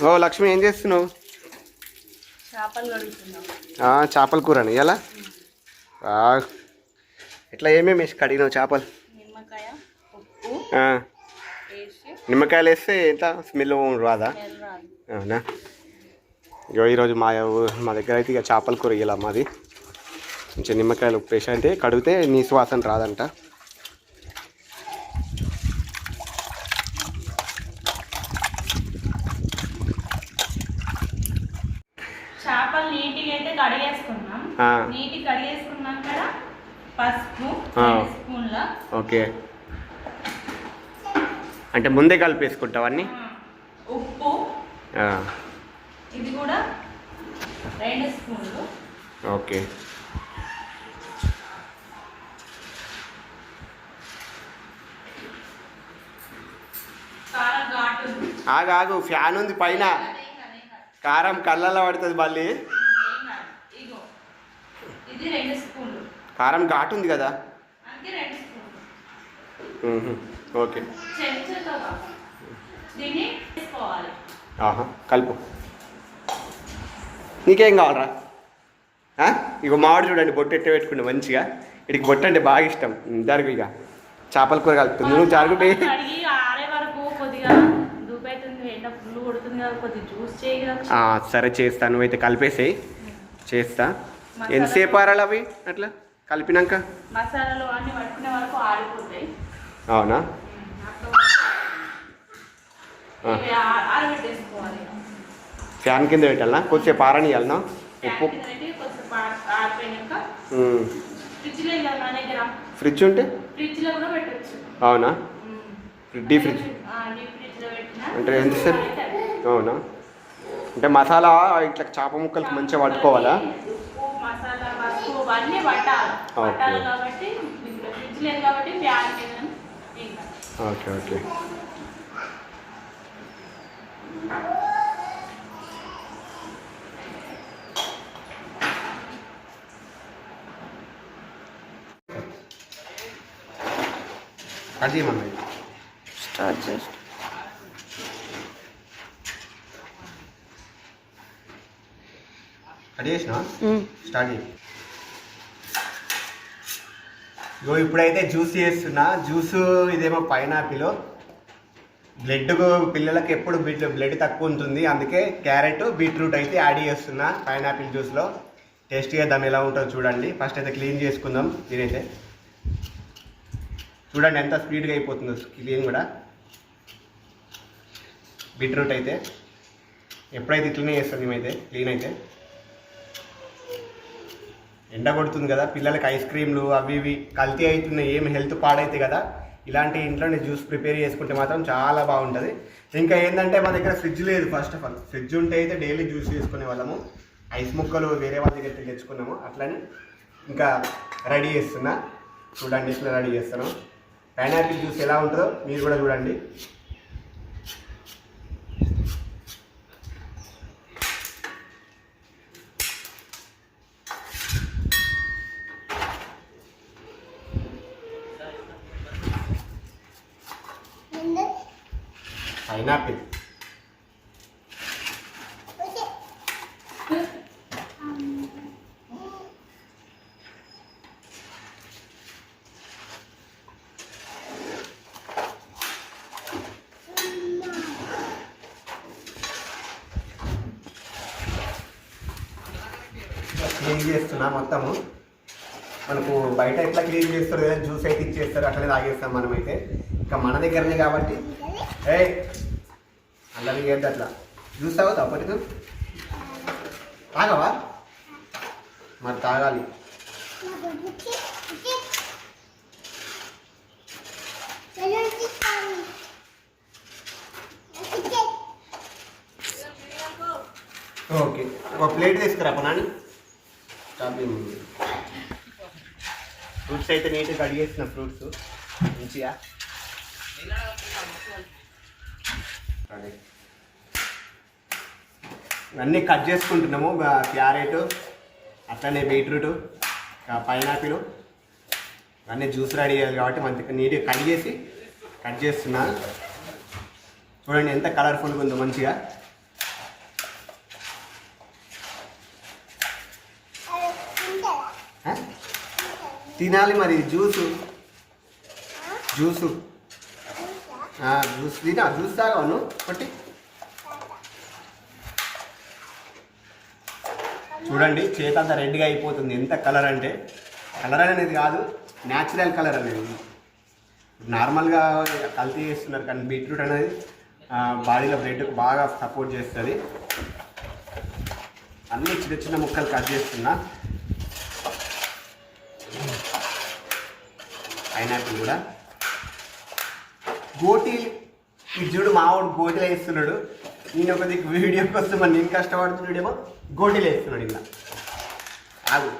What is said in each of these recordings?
ఓ లక్ష్మి ఏం చేస్తున్నావు? చేపలు చేపల కూరని. ఎలా? ఇట్లా ఏమేమి వేసి కడిగినావు చేపలు? నిమ్మకాయలు వేస్తే ఎంత? స్మెల్ రాదా? అవునా? ఇగో ఈరోజు మా మా దగ్గర అయితే ఇక చేపల కూర ఇలా మాది. కొంచెం నిమ్మకాయలు ఉప్పు వేసి అంటే కడిగితే నీ సువాసన రాదంట చేపలు నీట్గా అయితే కడిగేసుకున్నాం ఆ. నీట్గా కడిగేసుకున్నాం కదా పసుపు ఆ. రెండు స్పూన్ల? ఓకే. అంటే ముందే కలిపేసుకుంటావు అన్నీ? ఉప్పు. ఇది కూడా రెండు స్పూన్లు. ఓకే. ఆగు ఆగు ఫ్యాన్ ఉంది పైన. కారం కళ్ళల్లో పడుతుంది మళ్ళీ. కారం ఘాటు ఉంది కదా అందుకే రెండు స్పూన్లు మ్మ్హ. ఓకే. కలుపు. నీకేం కావాలరా? ఇగో మామిడి చూడండి బొట్టు ఎట్ట పెట్టుకుంటే మంచిగా. ఇడికి బొట్టు అంటే బాగా ఇష్టం. జరుగు ఇక చేపల కూర కలుపుతుంది. నువ్వు జరుగుతే సరే చేస్తా. నువ్వైతే కలిపేసేయి. చేస్తా. ఎంతసేపు ఆరాలి అవి? అట్లా? కలిపినాక? మసాలాలు అన్ని పట్టుకునే వరకు ఆరిపోతాయి అవునా? ఫ్యాన్ కింద పెట్టాలనా కొద్దిసేపు ఆరనియాలనా ఉప్పు. ఫ్రిడ్జ్ ఉంటే? అవునా? Deep fridge? అంటే ఎంతసేపు? అవునా? అంటే మసాలా ఇట్లా చేప ముక్కలకి మంచిగా పట్టుకోవాలా అన్నీ పట్టాలి. ఓకే. పట్టాలి కాబట్టి ఇప్పుడు ఫ్రిడ్జ్ లేదు కాబట్టి ఫ్యాన్ మీద ఏం కాదు. ఓకే ఓకే అది మమ్మీ స్టార్ట్ చేసి అది చేసిన స్టార్ట్ చేయి ఇగో ఇప్పుడైతే జ్యూస్ చేస్తున్నా. జ్యూస్ ఇదేమో పైనాపిల్. బ్లడ్ పిల్లలకి ఎప్పుడు బ్లడ్ బ్లడ్ తక్కువ ఉంటుంది. అందుకే క్యారెట్ బీట్రూట్ అయితే యాడ్ చేస్తున్నా పైనాపిల్ జ్యూస్లో టేస్టీగా దాన్ని ఎలా ఉంటుందో చూడండి. ఫస్ట్ అయితే క్లీన్ చేసుకుందాం దీనైతే చూడండి ఎంత స్పీడ్గా అయిపోతుందో క్లీన్ కూడా. బీట్రూట్ అయితే. ఎప్పుడైతే ఇట్లనే చేస్తుంది మేమైతే క్లీన్ అయితే. ఎండ కొడుతుంది కదా పిల్లలకి ఐస్ క్రీమ్లు అవి ఇవి కల్తీ అవుతున్నాయి ఏం హెల్త్ పాడైతే కదా ఇలాంటి ఇంట్లోనే జ్యూస్ ప్రిపేర్ చేసుకుంటే మాత్రం చాలా బాగుంటుంది. ఇంకా ఏంటంటే మన దగ్గర ఫ్రిడ్జ్ లేదు ఫస్ట్ ఆఫ్ ఆల్ ఫ్రిడ్జ్ ఉంటే అయితే డైలీ జ్యూస్ చేసుకునే వాళ్ళము. ఐస్ ముక్కలు వేరే వాళ్ళ దగ్గర తెచ్చుకున్నాము అట్లనే ఇంకా రెడీ చేస్తున్నా. చూడండి ఇట్లా రెడీ చేస్తున్నాం. పైనాపిల్ జ్యూస్ ఎలా ఉంటుందో మీరు కూడా చూడండి. పైనాపిల్ క్లీన్ చేస్తున్నా మొత్తము. మనకు బయట ఎట్లా క్లీన్ చేస్తారు? కదా జ్యూస్ అయితే ఇచ్చేస్తారు. అట్లనే తాగేస్తాం మనమైతే. ఇంకా మన దగ్గరనే కాబట్టి. ఏ అల్లరి ఏంటి అట్లా? జ్యూస్ తాగుతావు నువ్వు తాగవా? మరి తాగాలి. ఓకే. ఒక ప్లేట్ తీసుకురా పనాని షాపింగ్ ఫ్రూట్స్ అయితే నీట్గా కడిగేసిన ఫ్రూట్స్. మంచిగా. అదే. ఇవన్నీ కట్ చేసుకుంటున్నాము. క్యారెట్ అట్లనే బీట్రూట్ పైనాపిల్ ఇవన్నీ జ్యూస్ రెడీ చేయాలి కాబట్టి మంచిగా నీట్గా కట్ చేసి కట్ చేస్తున్నా. చూడండి ఎంత కలర్ఫుల్గా ఉందో మంచిగా. తినాలి మరి జ్యూసు. జ్యూసు. జ్యూస్ తినా జ్యూస్ తాగాను ఒకటి చూడండి చేత అంతా రెడ్గా అయిపోతుంది. ఎంత కలర్ అంటే కలర్ అనేది కాదు న్యాచురల్ కలర్ అనేది నార్మల్గా కల్తీ చేస్తున్నారు కానీ బీట్రూట్ అనేది బాడీలో బ్లడ్కి బాగా సపోర్ట్ చేస్తుంది. అన్ని చిన్న చిన్న ముక్కలు కట్ చేస్తున్నా. పైనాపిల్ కూడా. గోటి ఇది చూడు మావాడు గోటీలు వేస్తున్నాడు నేను ఒక దిక్కు వీడియో కోసం నేను కష్టపడుతున్నాడేమో. గోడీలు వేస్తున్నాడు ఇలా ఆగు.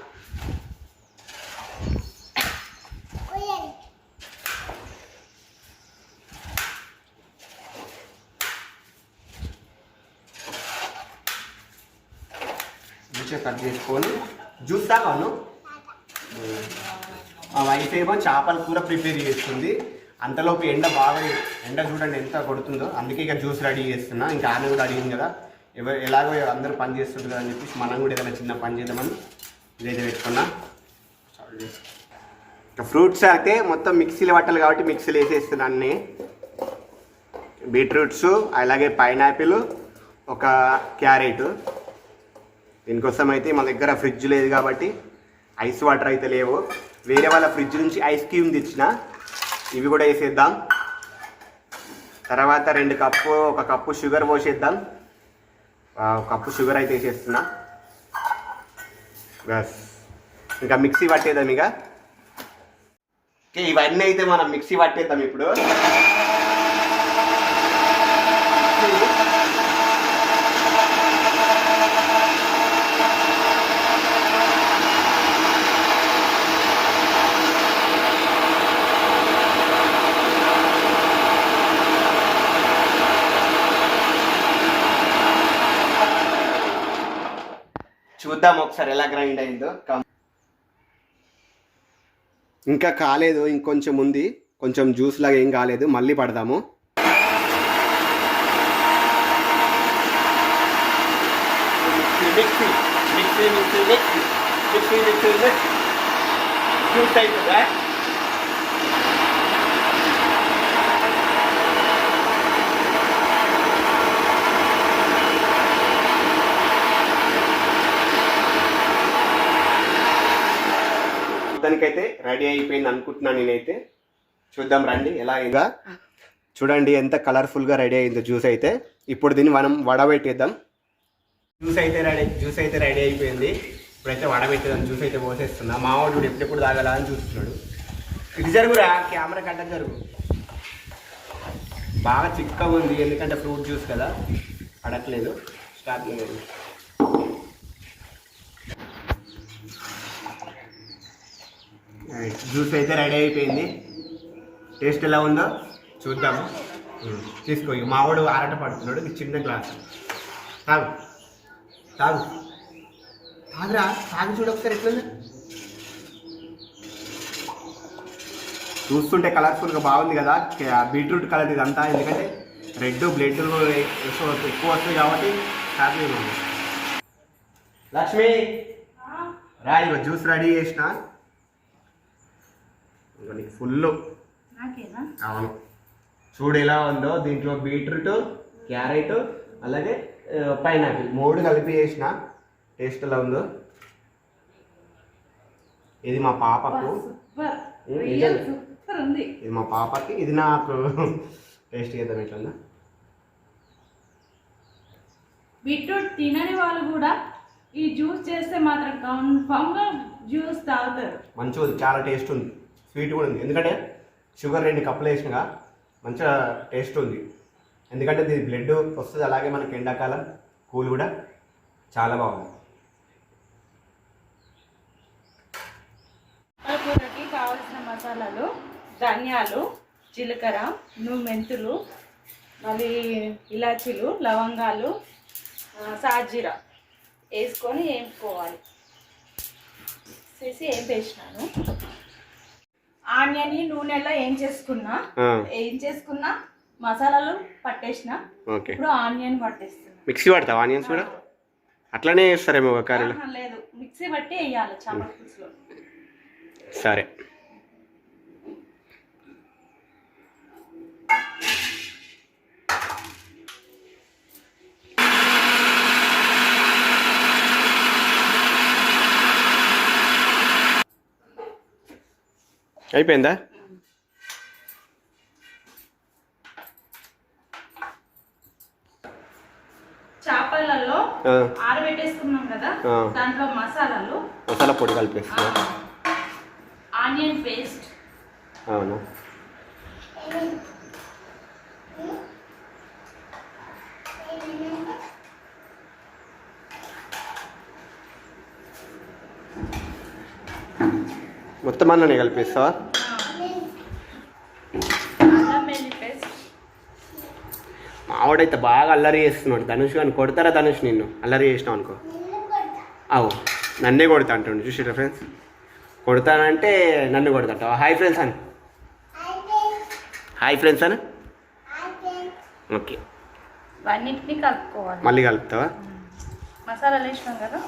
మంచిగా కట్ చేసుకొని జ్యూస్ తాగాను మా వైఫ్ ఏమో చేపల కూర ప్రిపేర్ చేస్తుంది. అంతలోపు ఎండ బాగా ఎండ చూడండి ఎంత కొడుతుందో. అందుకే ఇక జ్యూస్ రెడీ చేస్తున్నా. ఇంకా ఆమె కూడా అడిగింది కదా ఎవరు ఎలాగో అందరూ పని చేస్తుంటారు కదా అని చెప్పేసి మనం కూడా ఏదైనా చిన్న పని చేద్దామని ఇదైతే పెట్టుకున్నా. ఇంకా ఫ్రూట్స్ అయితే మొత్తం మిక్సీలు పట్టాలి కాబట్టి మిక్సీలు వేసేస్తున్నా అన్నీ బీట్రూట్స్ అలాగే పైనాపిల్ ఒక క్యారెట్. దీనికోసం అయితే మా దగ్గర ఫ్రిడ్జ్ లేదు కాబట్టి ఐస్ వాటర్ అయితే లేవు. వేరే వాళ్ళ ఫ్రిడ్జ్ నుంచి ఐస్ క్రీమ్ తెచ్చిన. ఇవి కూడా వేసేద్దాం. తర్వాత రెండు కప్పు ఒక కప్పు షుగర్ పోసేద్దాం. కప్పు షుగర్ అయితే వేసేస్తున్నా. బస్. ఇంకా మిక్సీ పట్టేద్దాం ఇక. ఓకే ఇవన్నీ అయితే మనం మిక్సీ పట్టేద్దాం ఇప్పుడు. చూద్దాం ఒకసారి ఎలా గ్రైండ్ అయిందో. ఇంకా కాలేదు ఇంకొంచెం ఉంది. కొంచెం జ్యూస్ లాగా ఏం కాలేదు. మళ్ళీ పడదాము. Mixie mixie mixie mixie mixie mixie mixie juice అవుతుందా దానికైతే రెడీ అయిపోయింది అనుకుంటున్నాను నేనైతే. చూద్దాం రండి ఎలా అయిందా? చూడండి ఎంత కలర్ఫుల్గా రెడీ అయిందో జ్యూస్ అయితే. ఇప్పుడు దీన్ని మనం వడబెట్టేద్దాం. జ్యూస్ అయితే రెడీ జ్యూస్ అయితే రెడీ అయిపోయింది. ఇప్పుడైతే వడబెట్టేదాం జ్యూస్ అయితే పోసేస్తున్నా. మావాడు చూడు ఎప్పుడెప్పుడు తాగాలా అని చూస్తున్నాడు. ఇది జరుగురా? కెమెరా గడ్డ జరుగు. బాగా చిక్కగా ఉంది ఎందుకంటే ఫ్రూట్ జ్యూస్ కదా. పడట్లేదు. స్టార్ట్ జ్యూస్ అయితే రెడీ అయిపోయింది. టేస్ట్ ఎలా ఉందో చూద్దాము తీసుకో ఇక మావాడు ఆరాట పడుతున్నాడు చిన్న గ్లాస్ తాగు. తాగు. తాగురా తాగి చూడు ఒకసారి ఎట్లుంది. చూస్తుంటే కలర్ఫుల్గా బాగుంది కదా బీట్రూట్ కలర్ ఇదంతా ఎందుకంటే రెడ్ బ్లడ్ ఎక్కువ వస్తుంది కాబట్టి హ్యాపీ ఉంది లక్ష్మి రా ఇగో జ్యూస్ రెడీ చేసిన. నీకు ఫుల్ అవును. చూడు ఎలా ఉందో దీంట్లో బీట్రూట్ క్యారెట్ అలాగే పైనాపిల్. మూడు కలిపి చేసిన టేస్ట్ ఎలా ఉందో. ఇది మా పాపకు. ఇది మా పాపకి. ఇది నాకు. టేస్ట్ చేద్దాం ఎట్లా బీట్రూట్ తినని వాళ్ళు కూడా ఈ జ్యూస్ చేస్తే మాత్రం కన్ఫామ్గా జ్యూస్ తాగుతారు. మంచిగా చాలా టేస్ట్ ఉంది. స్వీట్ కూడా ఉంది. ఎందుకంటే షుగర్ రెండు కప్పులు వేసినగా మంచిగా టేస్ట్ ఉంది. ఎందుకంటే దీని బ్లడ్ వస్తుంది. అలాగే మనకి ఎండాకాలం కూల్ కూడా చాలా బాగుంది. కూరకి కావాల్సిన మసాలాలు ధనియాలు జీలకర్ర నువ్వు మెంతులు మళ్ళీ ఇలాచీలు లవంగాలు సాజీర వేసుకొని వేపుకోవాలి చేసి ఏం వేసినాను ఆనియన్ నూనెలో ఏం చేసుకున్నా ఏం చేసుకున్నా మసాలాలు పట్టేసిన ఇప్పుడు ఆనియన్ పట్టేస్తున్నా. మిక్సీ పడతావా ఆనియన్స్ కూడా? అట్లనే చేస్తారేమో ఒక కర్రీలో. లేదు. మిక్సీ బట్టి వేయాలి చేపల పులుసులో. సరే. అయిపోయిందా? చేపలలో ఆ, ఆరబెట్టేసుకున్నాం కదా ఆ. దాంట్లో మసాలాలు. మసాలా పొడి కలిపేస్తున్నా ఆనియన్ పేస్ట్. అవును. మొత్తం కలిపేస్తావా? మావాడైతే బాగా అల్లరి చేస్తున్నాడు. ధనుష్ అని కొడతారా ధనుష్ నిన్ను? అల్లరి చేసినావు అనుకో. అవు నన్నే కొడతా అంటుండు. చూసిరా ఫ్రెండ్స్ కొడతానంటే నన్ను కొడతాంటావా? హాయ్ ఫ్రెండ్స్ అని. హాయ్ ఫ్రెండ్స్ అని? ఓకే మళ్ళీ కలుపుతావా? మసాలాలు వేసినాం కదా.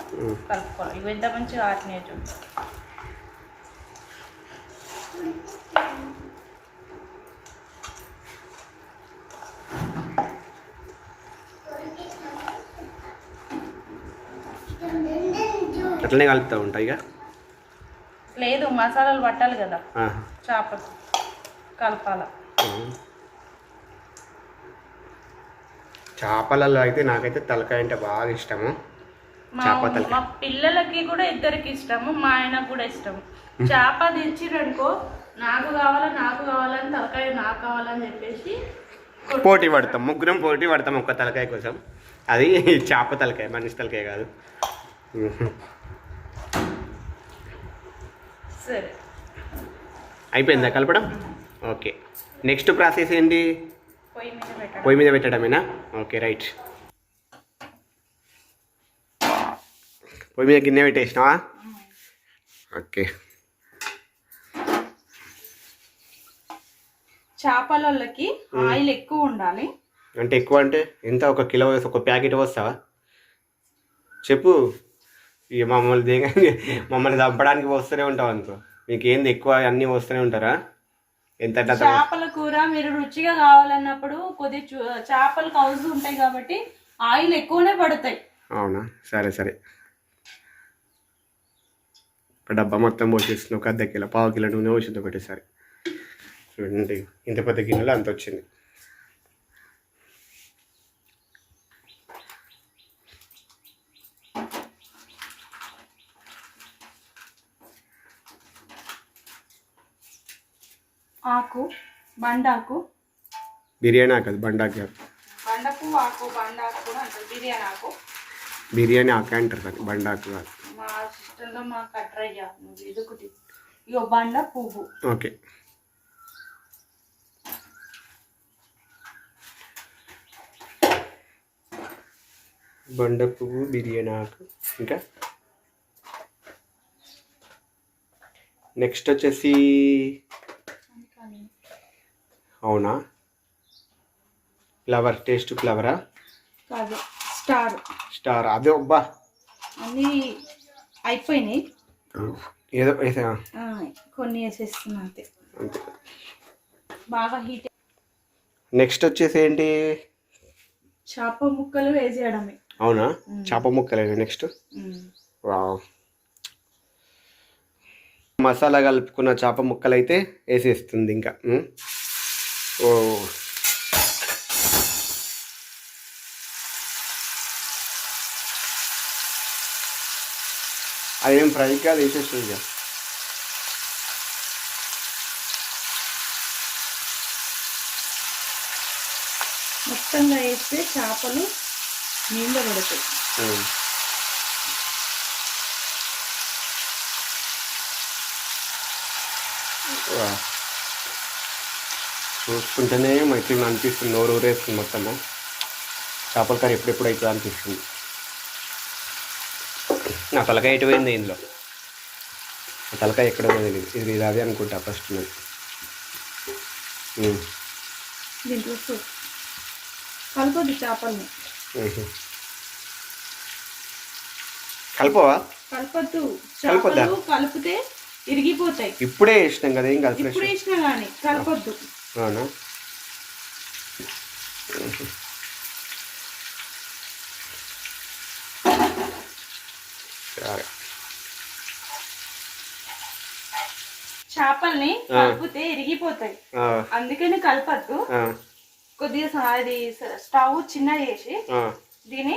కలుపుకోవాలి. ఇవి ఎంత మంచిగా ఆటినాయి చూడు. అట్లనే కలుపుతా ఉంటాయి లేదు మసాలాలు పట్టాలి కదా. చేపలు కలపాల. చేపలలో అయితే నాకైతే తలకాయ అంటే బాగా ఇష్టము. మా పిల్లలకి కూడా ఇద్దరికి ఇష్టము మా ఆయనకు కూడా ఇష్టము. చేప తెచ్చిరనుకో నాకు కావాలా నాకు కావాలని తలకాయ నాకు కావాలని చెప్పేసి పోటీ పడతాం ముగ్గురం పోటీ పడతాం ఒక్క తలకాయ కోసం. అది చేప తలకాయ మనిషి తలకాయ కాదు. సరే. అయిపోయిందా కలపడం? ఓకే. నెక్స్ట్ ప్రాసెస్ ఏంటి? పొయ్యి మీద పెట్టడమేనా? Okay right. పొయ్యి మీద గిన్నె పెట్టేసినావా? ఓకే. చేపలకి ఆయిల్ ఎక్కువ ఉండాలి. అంటే ఎక్కువ అంటే ఎంత? ఒక కిలో ఒక ప్యాకెట్ వస్తావా చెప్పు. ఇక మమ్మల్ని దిగ మమ్మల్ని చంపడానికి వస్తూనే ఉంటావు అనుకో మీకు ఏంది ఎక్కువ అన్నీ వస్తూనే ఉంటారా? ఎంత చేపల కూర మీరు రుచిగా కావాలన్నప్పుడు కొద్ది చూ- చేపలకు హౌస్ ఉంటాయి కాబట్టి ఆయిల్ ఎక్కువనే పడతాయి. అవునా? సరే సరే. డబ్బా మొత్తం పోసేస్తుంది ఒక అర్ధ కిలో పావు కిలో నూనె పోసింది ఒకటేసారి. చూడండి ఇంత పెద్ద గిన్నెలో అంత వచ్చింది. ఆకు బండాకు. బిర్యానీ ఆకదు బండాకి కాదు బండపు ఆకు బండాకు కూడా అంటారు బిర్యానీ ఆకు. బిర్యానీ ఆక అంటారు దాన్ని బండాకు కాదు మా సిస్టంలో అట్రై చేస్తుంది ఇదొకటి ఇగో బండ పువ్వు. ఓకే. బండ పువ్వు బిర్యానీ ఆకు. ఇంకా? నెక్స్ట్ వచ్చేసి అవునా? ఫ్లవర్ టేస్ట్ ఫ్లవరా కాదు స్టార్ స్టార్ అదే అబ్బా. అన్నీ అయిపోయినాయి. ఏదో వేసా కొన్ని వేసేస్తున్నా అంతే. అంతే. బాగా హీట్ నెక్స్ట్ వచ్చేసి ఏంటి? చేప ముక్కలు వేసేయడమే. అవునా. చేప ముక్కలేనా నెక్స్ట్ మసాలా కలుపుకున్న చేప ముక్కలు అయితే వేసేస్తుంది ఇంకా. ఓ. అదేం ఫ్రై కాదు వేసేస్తుంది ఇక. మొత్తంగా వేస్తే చేపలు నీళ్ళు పడతాయి. చూస్తుంటేనే మంచిగా అనిపిస్తుంది నోరు ఊరేస్తుంది మొత్తము. చేపల కర్రీ ఎప్పుడెప్పుడు అవుతుంది అనిపిస్తుంది. నా తలకాయ ఎటు పోయింది ఇందులో? నా తలకాయ ఎక్కడ పోయింది ఇది ఇది అదే అనుకుంటా ఫస్ట్ నేను కలుపుద్ది చేపల్ని. కలపవా? కలపద్దు. కలపొద్దా? చేపలు కలిపితే ఇరిగిపోతాయి. ఇప్పుడే వేసినాం కదా ఏం కాదు ఫ్రెష్ ఇప్పుడు వేసినా కానీ కలపొద్దు. అవునా? చేపల్ని. కలిపితే ఇరిగిపోతాయి. అందుకని కలపద్దు. కొద్దిగా స- స్టవ్ చిన్న చేసి ఆ. దీన్ని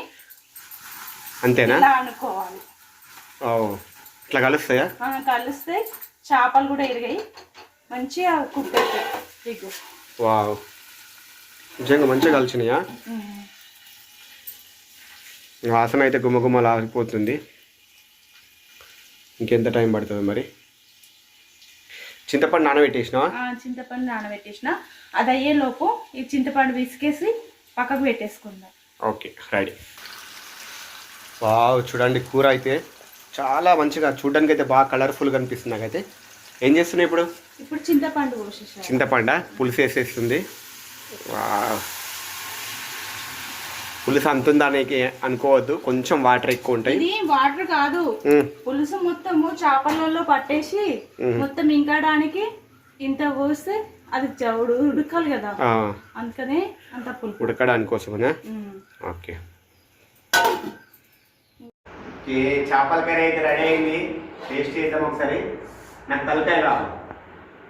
అంతేనా? ఇలా అనుకోవాలి ఇట్లా కలుస్తాయా? ఆ, కలిస్తే చేపలు కూడా ఇరిగాయి. మంచిగా కుక్ అవుతాయి వావ్. నిజంగా మంచిగా కలిసినాయా? వాసన అయితే గుమ్మగుమ్మలు ఆగిపోతుంది ఇంకెంత టైం పడుతుంది మరి? చింతపండు నానబెట్టేసినావా ఆ, చింతపండు నానబెట్టేసిన అది అయ్యే లోపు ఈ చింతపండు విసికేసి పక్కకు పెట్టేసుకుందాం. Okay ready. వావ్ చూడండి కూర అయితే చాలా మంచిగా చూడడానికి అయితే బాగా కలర్ఫుల్గా అనిపిస్తుంది నాకైతే. ఏం చేస్తున్నాయి ఇప్పుడు? ఇప్పుడు చింతపండు చింతపండ? పులుసు వేసేస్తుంది. వావ్. పులుసు అంతుందా అనేకి అనుకోవద్దు. కొంచెం వాటర్ ఎక్కువ ఉంటాయి. ఇది వాటర్ కాదు. పులుసు మొత్తము చేపలలో పట్టేసి. మొత్తం ఇంకడానికి ఇంత పోస్తే అది చవుడు ఉడకాలి కదా. ఆ, అందుకనే అంత పులుపు. ఉడకడానికి కోసమనా. ఓకే. చేపల కర్రీ అయితే రెడీ అయింది. టేస్ట్ చేద్దాం ఒకసారి. నాకు తలకాయ కావాలి.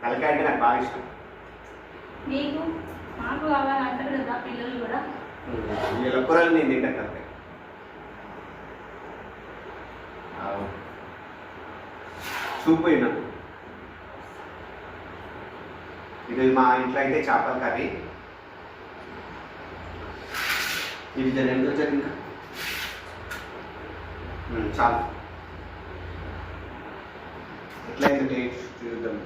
తలకాయ అంటే నాకు బాగా ఇష్టం. నీకు మాకు కావాలి అంటారు కదా పిల్లలు కూడా. వీళ్ళ కూరలు నేను తింటాను తలకాయ సూప్ అయినా ఇది మా ఇంట్లో అయితే చేపల కర్రీ. ఇది జరిగింది ఎంత వచ్చారు ఇంకా? ఉమ్, చాలు. ఎట్లయింది టేస్ట్? చూద్దాం.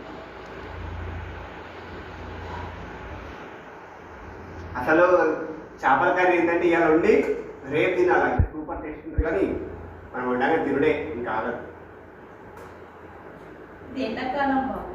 అసలు చేపల కర్రీ ఏంటంటే ఇవాళ ఉండి రేపు తినాలంటే సూపర్ టేస్ట్ ఉంటుంది కానీ మనం వండగా తినుడే ఇంకా ఆగదు ఎండాకాలం బాబు?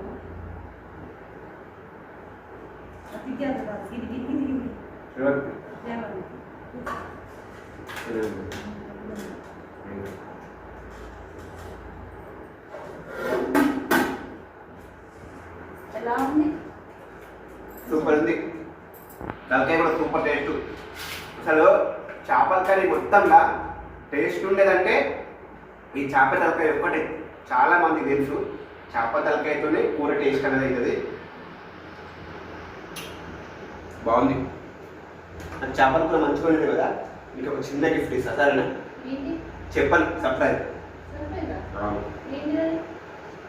ఎలా ఉంది? సూపర్ ఉంది. తలకాయ కూడా సూపర్ టేస్ట్ అసలు చేపల కర్రీ మొత్తంగా టేస్ట్ ఉండేదంటే ఈ చేప తలకాయ ఒక్కటే. చాలా మందికి తెలుసు చేప తలకాయతోనే కూర టేస్ట్ అనేది అవుతుంది బాగుంది. చేపల కూర మంచిగా ఉండేది కదా? మీకు ఒక చిన్న గిఫ్ట్ ఇస్తా సరేనా? చెప్పను సర్ప్రైజ్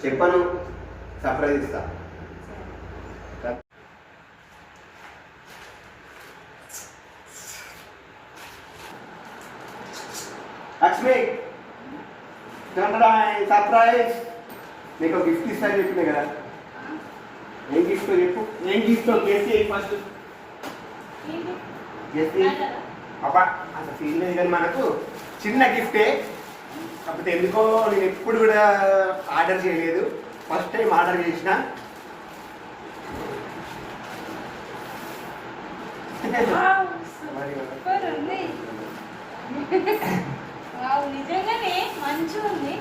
చెప్పను సర్ప్రైజ్ ఇస్తా. లక్ష్మి సర్ప్రైజ్ నీకు గిఫ్ట్ ఇస్తాను చెప్పినా కదా. ఏం గిఫ్ట్ చెప్పు. ఏం గిఫ్ట్ గెస్ట్ చేయి ఫస్ట్ గెస్ట్? అబ్బా అంత సీన్ లేదు కానీ మనకు చిన్న గిఫ్టే కాకపోతే ఎందుకో నేను ఎప్పుడు కూడా ఆర్డర్ చేయలేదు. ఫస్ట్ టైం ఆర్డర్ చేసిన. వావ్, నిజంగానే మంచిగా ఉంది.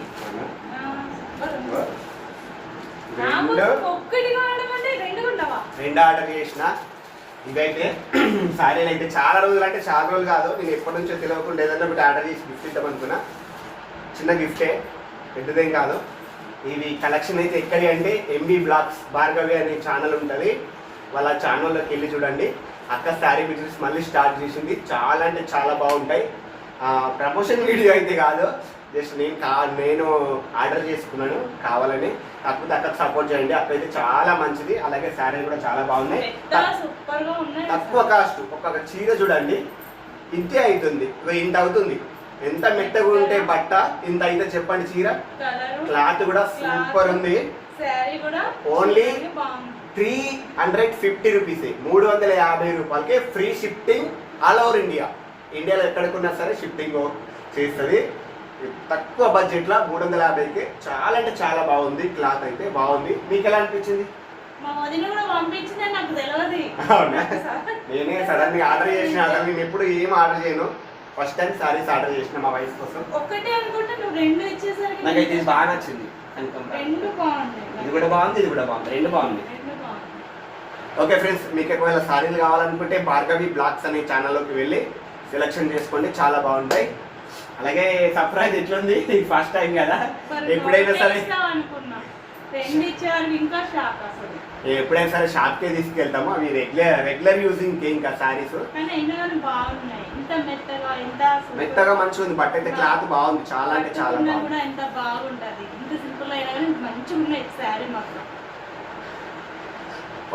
రెండు. ఒక్కటి కావడం అంటే రెండు ఉండవా? రెండు ఆర్డర్ చేసిన. ఇదైతే సారీలు అయితే చాలా రోజులు అంటే చాలా రోజులు కాదు. నేను ఎప్పటి నుంచో తెలియకుండా ఏదన్నా ఒకటి ఆర్డర్ చేసి గిఫ్ట్ ఇద్దాం అనుకున్నా. చిన్న గిఫ్టే పెద్దదేం కాదు. ఇవి కలెక్షన్ అయితే ఎక్కడి అంటే ఎంబీ బ్లాగ్స్ భార్గవి అనే ఛానల్ ఉంటుంది. వాళ్ళ ఛానల్లోకి వెళ్ళి చూడండి. అక్క శారీ బిజినెస్ మళ్ళీ స్టార్ట్ చేసింది. చాలా అంటే చాలా బాగుంటాయి. ప్రమోషన్ వీడియో అయితే కాదు. జస్ట్ నేను కా నేను ఆర్డర్ చేసుకున్నాను. కావాలని కాకపోతే అక్కకు సపోర్ట్ చేయండి. అక్క అయితే చాలా మంచిది. అలాగే శారీ కూడా చాలా బాగున్నాయి. తక్కువ కాస్ట్ ఒక్కొక్క చీర చూడండి. ఇంతే అవుతుంది ఇంత అవుతుంది. ఎంత మెత్తగా ఉంటే బట్ట ఇంత అయితే చెప్పండి చీర. క్లాత్ కూడా సూపర్ ఉంది. బాగుంది. Three hundred fifty rupees. మూడు వందల యాభై రూపాయలకి free shifting all over India. ఇండియాలో ఎక్కడికున్నా సరే షిఫ్టింగ్ చేస్తుంది. తక్కువ బడ్జెట్లో మూడు వందల యాభైకి చాలా అంటే చాలా బాగుంది. క్లాత్ అయితే బాగుంది. మీకు ఎలా అనిపించింది? నాకు అవునా? నేనే సడన్గా ఆర్డర్ చేసిన అసలు నేను ఎప్పుడు ఏం ఆర్డర్ చేయను. ఫస్ట్ టైం సారీస్ ఆర్డర్ చేసిన మా వైఫ్ కోసం. ఒక్కటే అనుకుంటే నువ్వు రెండు ఇచ్చేసరికి నాకైతే ఇది బాగా నచ్చింది. కనకం రెండు బాగున్నాయి. ఇది కూడా బాగుంది ఇది కూడా బాగుంది. రెండు బాగుంది ఓకే ఫ్రెండ్స్ మీకు ఒకవేళ సారీలు కావాలనుకుంటే భార్గవి బ్లాగ్స్ అనే ఛానల్లోకి వెళ్ళి సెలెక్షన్ చేసుకోండి చాలా బాగుంటాయి. అలాగే సర్ప్రైజ్ ఎట్లుంది? ఫస్ట్ టైం కదా. ఎప్పుడైనా సరే ఎప్పుడైనా సరే షాప్కే తీసుకెళ్తాము. అవి రెగ్యులర్ రెగ్యులర్ యూజింగ్ ఇంకా సారీస్ మెత్తగా మంచిగా ఉంది. బట్ అయితే క్లాత్ బాగుంది. చాలా అంటే చాలా బాగుంది కూడా ఎంత బాగుంటది ఇంత సింపుల్ అయినా కానీ మంచిగా ఉన్నాయి శారీ మాత్రం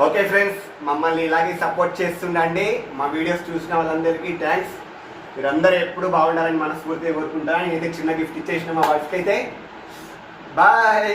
ఓకే ఫ్రెండ్స్ మమ్మల్ని ఇలాగే సపోర్ట్ చేస్తుండండి. మా వీడియోస్ చూసిన వాళ్ళందరికీ థ్యాంక్స్ మీరందరూ ఎప్పుడు బాగుండాలని మనస్ఫూర్తిగా కోరుకుంటాను నేనైతే చిన్న గిఫ్ట్ ఇచ్చేసిన మా వైఫ్కి అయితే. బాయ్